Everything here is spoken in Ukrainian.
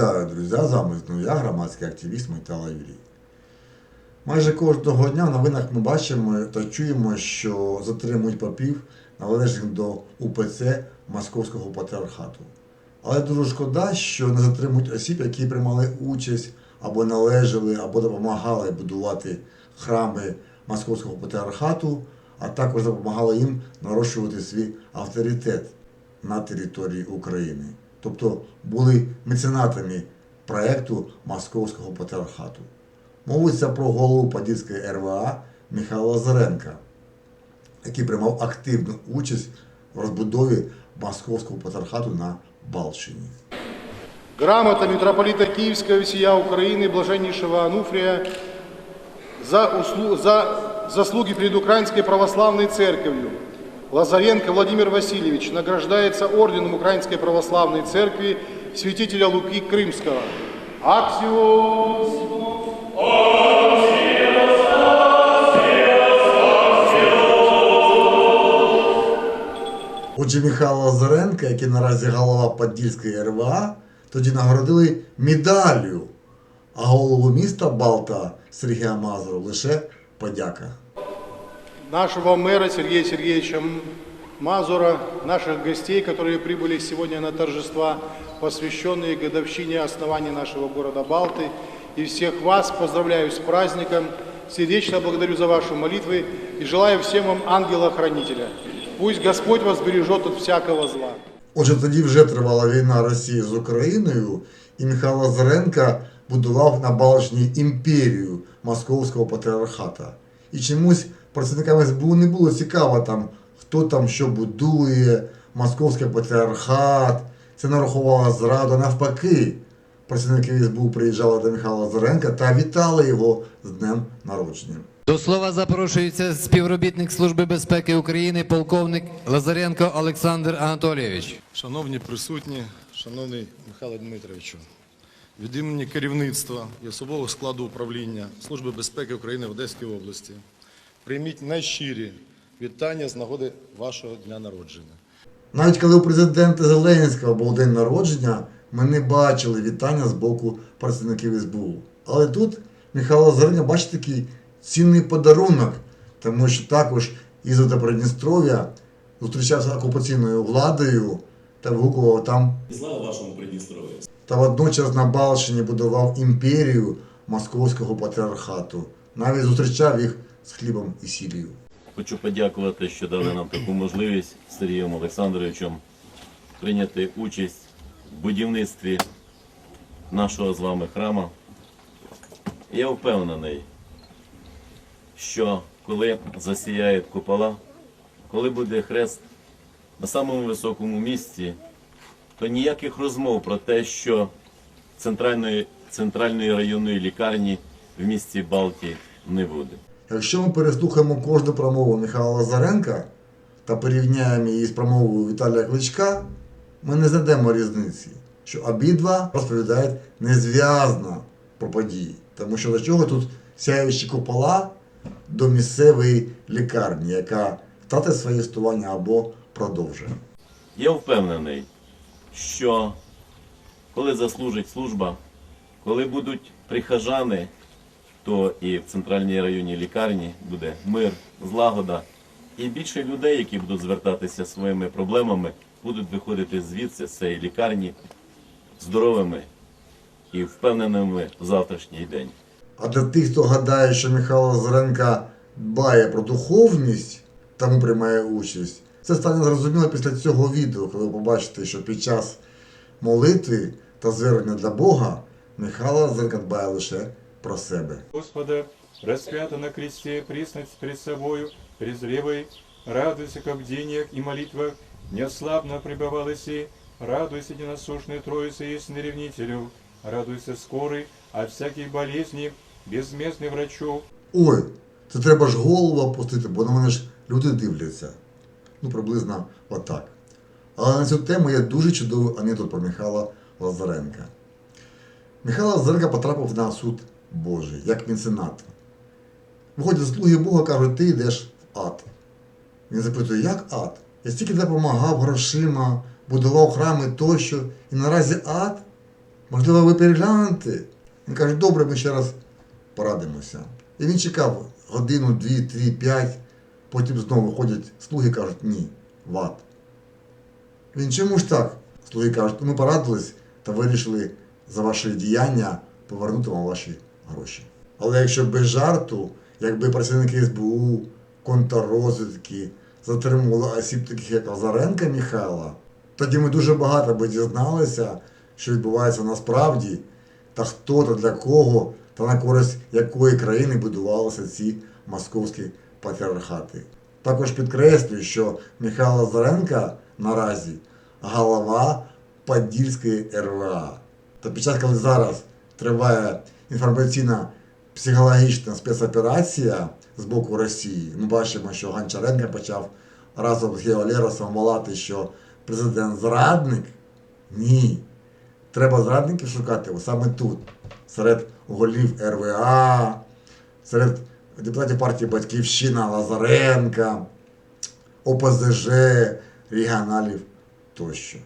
Вітаю, друзі! З вами знову я, громадський активіст Майтала Юрій. Майже кожного дня в новинах ми бачимо та чуємо, що затримують попів, належних до УПЦ Московського патріархату. Але дуже шкода, що не затримують осіб, які приймали участь або належали, або допомагали будувати храми Московського патріархату, а також допомагали їм нарощувати свій авторитет на території України. Тобто були меценатами проєкту Московського патріархату. Мовиться про голову Подільської РВА Михайла Лазаренка, який приймав активну участь в розбудові Московського патріархату на Балщині. Грамота митрополита Киевского и всея Украины, блаженнейшего Ануфрия, за, услу- за заслуги перед Украинской Православной Церковью. Лазаренко Владимир Васильевич награждается орденом Украинской Православной Церкви святителя Луки Крымского. Аксиос! Отже, Михайла Лазаренка, який наразі голова Подільської РВА, тоді нагородили медаллю, а голову міста Балта Сергія Мазуру лише подяка. нашего мэра Сергея Сергеевича Мазура, наших гостей, которые прибыли сегодня на торжества, посвященные годовщине основания нашего города Балты. И всех вас поздравляю с праздником, сердечно благодарю за ваши молитвы и желаю всем вам ангела-хранителя. Пусть Господь вас бережет от всякого зла. Отже, тоді вже тривала війна Росії з Україною, і Михайло Лазаренка будував на Балчині імперію Московського патріархата. І чомусь працівникам СБУ не було цікаво там, хто там що будує, Московський патріархат. Це нарахувало зраду. Навпаки, працівники СБУ приїжджали до Михайла Лазаренка та вітали його з днем народження. До слова запрошується співробітник Служби безпеки України, полковник Лазаренко Олександр Анатолійович. Шановні присутні, шановний Михайло Дмитровичу, від імені керівництва і особового складу управління Служби безпеки України в Одеській області прийміть найщирі вітання з нагоди вашого дня народження. Навіть коли у президента Зеленського був день народження, ми не бачили вітання з боку працівників СБУ. Але тут Михайло Лазаренко бачить такий цінний подарунок, тому що також до Придністров'я, зустрічався окупаційною владою та вигукував там Слава вашому Придністров'ю. та водночас на Балщині будував імперію Московського патріархату. Навіть зустрічав їх з хлібом і сіллю. Хочу подякувати, що дали нам таку можливість з Сергієм Олександровичем прийняти участь в будівництві нашого з вами храма. Я впевнений, що коли засіяють купола, коли буде хрест на самому високому місці, то ніяких розмов про те, що центральної, центральної районної лікарні в місті Балті не буде. Якщо ми переслухаємо кожну промову Михайла Лазаренка та порівняємо її з промовою Віталія Кличка, ми не знайдемо різниці, що обидва розповідають незв'язно про події. Тому що до чого тут сяючі купола до місцевої лікарні, яка втратить своє існування або продовжує. Я впевнений, що коли заслужить служба, коли будуть прихожани, то і в центральній районній лікарні буде мир, злагода, і більше людей, які будуть звертатися своїми проблемами, будуть виходити звідси з цієї лікарні здоровими і впевненими в завтрашній день. А для тих, хто гадає, що Михайло Лазаренка дбає про духовність, тому приймає участь, це стане зрозуміло після цього відео, коли ви побачите, що під час молитви та звернення для Бога Михайло Лазаренка дбає лише про себе. Господа, распята на кресте, приснуть пред собою, презревой, радуйся как в бдениях и молитвах, неослабно пребывал иси, радуйся ненасушной Троице и ревнителю, радуйся скорый от всяких болезней, безместный врачов, Ой, це треба ж голову опустити, бо на мене ж люди дивляться. Ну, приблизно отак. Але на цю тему є дуже чудовий анекдот про Михайла Лазаренка. Михайло Лазаренка потрапив на суд Божий, як меценат. Виходять слуги Бога, кажуть, ти йдеш в ад. Він запитує, як ад? Я стільки допомагав грошима, будував храми тощо, і наразі ад? Можливо, ви переглянете? Він каже, добре, ми ще раз порадимося. І він чекав годину, дві, три, п'ять, потім знову ходять слуги кажуть, ні, ват. Він чому ж так? Слуги кажуть, ми порадились та вирішили за ваші діяння повернути вам ваші гроші. Але якщо без жарту, якби працівники СБУ, контррозвідки затримували осіб таких як Лазаренка Михайла, тоді ми дуже багато би дізналися, що відбувається насправді, та хто та для кого, та на користь якої країни будувалися ці московські патріархати. Також підкреслюю, що Михайло Лазаренка наразі голова Подільської РВА. Та під час, коли зараз триває інформаційна психологічна спецоперація з боку Росії, ми бачимо, що Гончаренко почав разом з Гео Леросом волати, що президент зрадник. Ні. Треба зрадників шукати саме тут, серед голів РВА, серед депутатів партії Батьківщина Лазаренка, ОПЗЖ, регіоналів тощо.